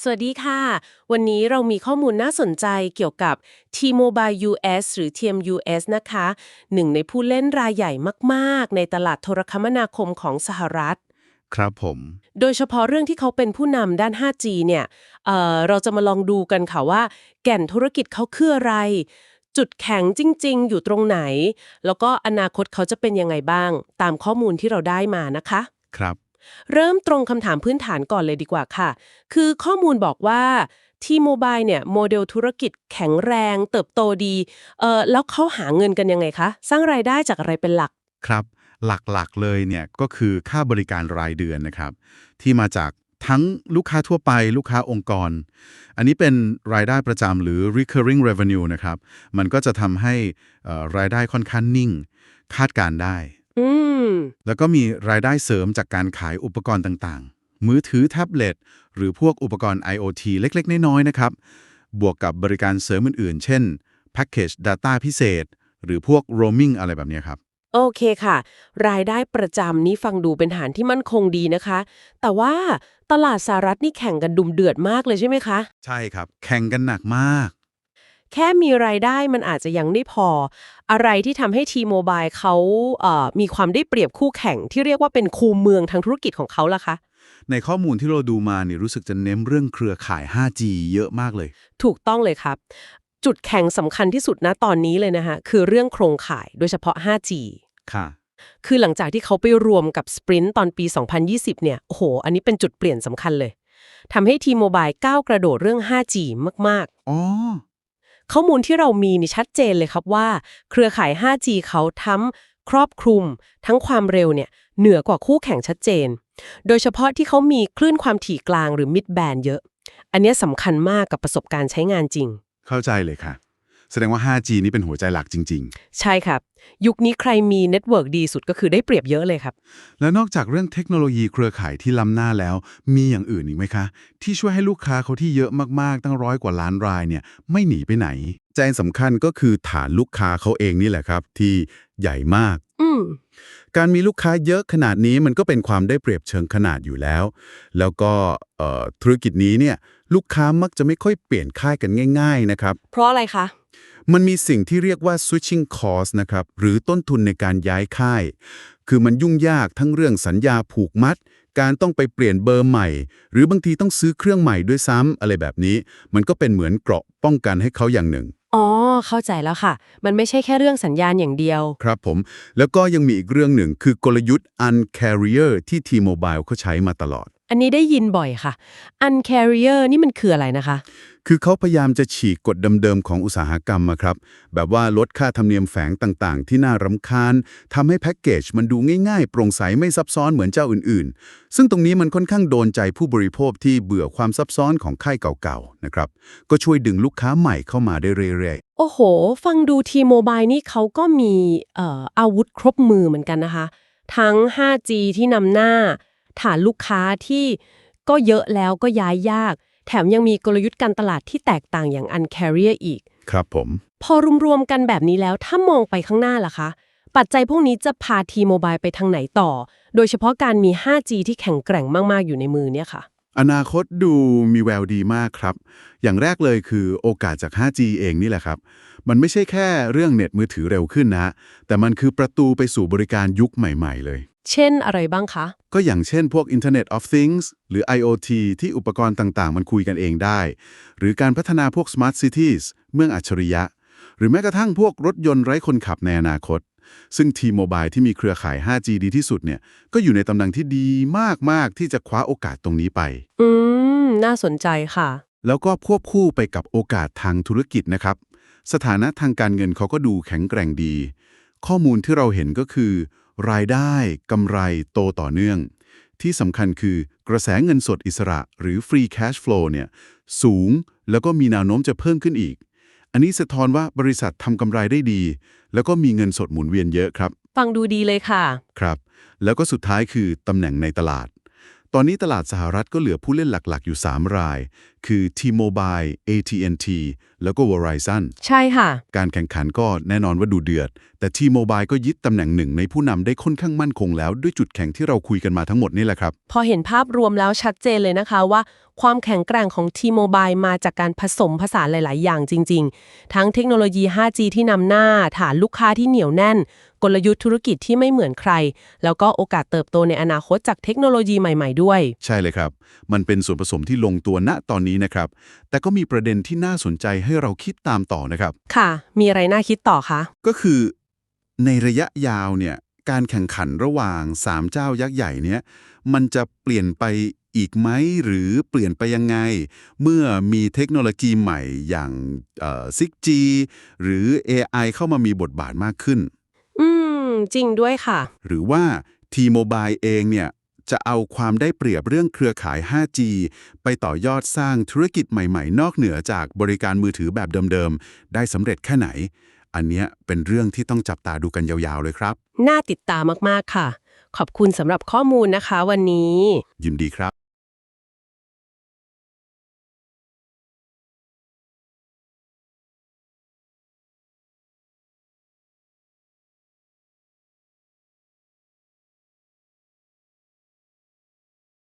สวัสดีค่ะ วันนี้เรามีข้อมูลน่าสนใจเกี่ยวกับ T-Mobile US หรือ TMUS นะคะ หนึ่งในผู้เล่นรายใหญ่มากๆ ในตลาดโทรคมนาคมของสหรัฐ ครับผม โดยเฉพาะเรื่องที่เขาเป็นผู้นำด้าน 5G เนี่ยเอ่อเราจะมาลองดูกันค่ะว่า แก่นธุรกิจเขาคืออะไร จุดแข็งจริง ๆ อยู่ตรงไหน แล้วก็อนาคตเขาจะเป็นยังไงบ้าง ตามข้อมูลที่เราได้มานะคะ ครับ เริ่มตรงคำถามพื้นฐานก่อนเลยดีกว่าค่ะ คือข้อมูลบอกว่าทีโมบายเนี่ยโมเดลธุรกิจแข็งแรง เติบโตดีเออแล้วเขาหาเงินกันยังไงคะ สร้างรายได้จากอะไรเป็นหลักครับหลักๆเลยเนี่ยก็คือค่าบริการรายเดือนนะครับ ที่มาจากทั้งลูกค้าทั่วไปลูกค้าองค์กร อันนี้เป็นรายได้ประจำหรือ recurring revenue นะครับ มันก็จะทำให้รายได้ค่อนข้างนิ่ง คาดการได้ อืม แล้วก็มีรายได้เสริมจากการขายอุปกรณ์ต่างๆ มือถือแท็บเล็ต หรือพวกอุปกรณ์ IoT เล็กๆ น้อยๆ นะครับ บวกกับบริการเสริมอื่นๆ เช่น Package Data พิเศษ หรือพวก roaming อะไรแบบเนี้ยครับ โอเคค่ะ รายได้ประจำนี้ฟังดูเป็นฐานที่มั่นคงดีนะคะ แต่ว่าตลาดสหรัฐนี่แข่งกันดุมเดือดมากเลยใช่ไหมคะ ใช่ครับ แข่งกันหนักมาก แค่มีรายได้มันอาจจะยังไม่พอ อะไรที่ทำให้ T-Mobile เขาเอ่อมีความได้เปรียบคู่แข่งที่เรียกว่าเป็นคูเมืองทางธุรกิจของเขาล่ะคะ ในข้อมูลที่เราดูมาเนี่ยรู้สึกจะเน้นเรื่องเครือข่าย 5G เยอะมากเลย ถูกต้องเลยครับ จุดแข็งสำคัญที่สุดนะตอนนี้เลยนะคะคือเรื่องโครงข่ายโดยเฉพาะ 5G ค่ะ คือหลังจากที่เขาไปรวมกับ Sprint ตอนปี 2020 เนี่ย โอ้โห อันนี้เป็นจุดเปลี่ยนสำคัญเลยทำให้ T-Mobile ก้าวกระโดดเรื่อง 5G มากอ๋อๆ ข้อมูลที่เรามีนี่ชัดเจนเลยครับว่า เครือข่าย 5G เขาทั้งครอบคลุม ทั้งความเร็วเนี่ยเหนือกว่าคู่แข่งชัดเจน โดยเฉพาะที่เขามีคลื่นความถี่กลางหรือ mid band เยอะ อันนี้สำคัญมากกับประสบการณ์ใช้งานจริง เข้าใจเลยค่ะ แสดงว่า 5G นี่เป็นหัวใจหลักจริง ใช่ครับ ยุคนี้ใครมีเน็ตเวิร์กดีสุดก็คือได้เปรียบเยอะเลยครับ ๆ แล้วนอกจากเรื่องเทคโนโลยีเครือข่ายที่ล้ำหน้าแล้ว มีอย่างอื่นอีกไหมคะ ที่ช่วยให้ลูกค้าเขาที่เยอะมากๆ ตั้งร้อยกว่าล้านรายเนี่ยไม่หนีไปไหน ใจสำคัญก็คือฐานลูกค้าเขาเองนี่แหละครับ ที่ใหญ่มาก อืม การมีลูกค้าเยอะขนาดนี้มันก็เป็นความได้เปรียบเชิงขนาดอยู่แล้ว แล้วก็เอ่อธุรกิจนี้เนี่ยลูกค้ามักจะไม่ค่อยเปลี่ยนค่ายกันง่าย ๆ นะครับ เพราะอะไรคะ มันมีสิ่งที่เรียกว่า switching cost นะครับ หรือต้นทุนในการย้ายค่าย คือมันยุ่งยากทั้งเรื่องสัญญาผูกมัด การต้องไปเปลี่ยนเบอร์ใหม่ หรือบางทีต้องซื้อเครื่องใหม่ด้วยซ้ำอะไรแบบนี้ มันก็เป็นเหมือนเกราะป้องกันให้เขาอย่างหนึ่ง อ๋อ เข้าใจแล้วค่ะ มันไม่ใช่แค่เรื่องสัญญาณอย่างเดียว ครับผม แล้วก็ยังมีอีกเรื่องหนึ่งคือกลยุทธ์ uncarrier ที่ T-Mobile เขาใช้มาตลอด อันนี้ได้ยินบ่อยค่ะ uncarrier นี่มันคืออะไรนะคะ คือเขาพยายามจะฉีกกฎเดิมๆของอุตสาหกรรมอะครับ แบบว่าลดค่าธรรมเนียมแฝงต่างๆ ที่น่ารำคาญทำให้แพ็กเกจมันดูง่ายๆ โปร่งใสไม่ซับซ้อนเหมือนเจ้าอื่นๆ ซึ่งตรงนี้มันค่อนข้างโดนใจผู้บริโภคที่เบื่อความซับซ้อนของค่ายเก่าๆนะครับก็ช่วยดึงลูกค้าใหม่เข้ามาได้เรื่อยโอ้โห ฟังดู T-Mobile นี่เขาก็มีเอ่ออาวุธครบมือเหมือนกันนะคะ ทั้ง 5G ที่นำหน้า ฐานลูกค้าที่ก็เยอะแล้วก็ย้ายยาก แถมยังมีกลยุทธ์การตลาดที่แตกต่างอย่าง uncarrier อีกๆครับผม พอรวมๆกันแบบนี้แล้วถ้ามองไปข้างหน้าล่ะคะ ปัจจัยพวกนี้จะพา T-Mobile ไปทางไหนต่อ โดยเฉพาะการมี 5G ที่แข็งแกร่งมากๆอยู่ในมือเนี่ยค่ะอนาคตดูมีแววดีมากครับ อย่างแรกเลยคือโอกาสจาก 5G เองนี่แหละครับ มันไม่ใช่แค่เรื่องเน็ตมือถือเร็วขึ้นนะ แต่มันคือประตูไปสู่บริการยุคใหม่ ๆ เลย เช่นอะไรบ้างคะ ก็อย่างเช่นพวก Internet of Things หรือ IoT ที่อุปกรณ์ต่างๆ มันคุยกันเองได้ หรือการพัฒนาพวก Smart Cities เมืองอัจฉริยะ หรือแม้กระทั่งพวกรถยนต์ไร้คนขับในอนาคต ซึ่ง T-Mobile ที่มีเครือข่าย 5G ดีที่สุดเนี่ย ก็อยู่ในตำแหน่งที่ดีมาก ๆ ที่จะคว้าโอกาสตรงนี้ไป อืม น่าสนใจค่ะ แล้วก็ควบคู่ไปกับโอกาสทางธุรกิจนะครับ สถานะทางการเงินเขาก็ดูแข็งแกร่งดี ข้อมูลที่เราเห็นก็คือ รายได้กำไรโตต่อเนื่อง ที่สำคัญคือกระแสเงินสดอิสระหรือ free cash flow เนี่ยสูงแล้วก็มีแนวโน้มจะเพิ่มขึ้นอีก อันนี้สะท้อนว่าบริษัททำกำไรได้ดี แล้วก็มีเงินสดหมุนเวียนเยอะครับ ฟังดูดีเลยค่ะ ครับ แล้วก็สุดท้ายคือตำแหน่งในตลาด ตอนนี้ตลาดสหรัฐก็เหลือผู้เล่นหลักๆ อยู่ 3 ราย คือ T-Mobile AT&T แล้วก็ Verizon ใช่ค่ะ การแข่งขันก็แน่นอนว่าดูเดือด แต่ T-Mobile ก็ยึดตำแหน่งหนึ่งในผู้นำได้ค่อนข้างมั่นคงแล้ว ด้วยจุดแข็งที่เราคุยกันมาทั้งหมดนี่แหละครับ พอเห็นภาพรวมแล้วชัดเจนเลยนะคะว่า ความแข็งแกร่งของ T-Mobile มาจากการผสมผสานหลาย ๆ อย่างจริง ๆ ทั้งเทคโนโลยี 5G ที่นำหน้า ฐานลูกค้าที่เหนียวแน่น กลยุทธ์ธุรกิจที่ไม่เหมือนใคร แล้วก็โอกาสเติบโตในอนาคตจากเทคโนโลยีใหม่ ๆ ด้วย ใช่เลยครับ มันเป็นส่วนผสมที่ลงตัวณตอนนี้นะครับ แต่ก็มีประเด็นที่น่าสนใจให้เราคิดตามต่อนะครับ ค่ะ มีอะไรน่าคิดต่อคะ ก็คือ ในระยะยาวเนี่ย การแข่งขันระหว่าง 3 เจ้ายักษ์ใหญ่เนี่ย มันจะเปลี่ยนไปอีกไหมหรือเปลี่ยนไปยังไง เมื่อมีเทคโนโลยีใหม่อย่างเอ่อ 6G หรือ AI เข้ามามีบทบาทมากขึ้นอืม จริงด้วยค่ะ หรือว่า T-Mobile เองเนี่ย จะเอาความได้เปรียบเรื่องเครือข่าย 5G ไปต่อยอดสร้างธุรกิจใหม่ๆ นอกเหนือจากบริการมือถือแบบเดิมๆ ได้สำเร็จแค่ไหน อันเนี้ยเป็นเรื่องที่ต้องจับตาดูกันยาวๆเลยครับ น่าติดตามมากๆค่ะ ขอบคุณสำหรับข้อมูลนะคะวันนี้ ยินดีครับ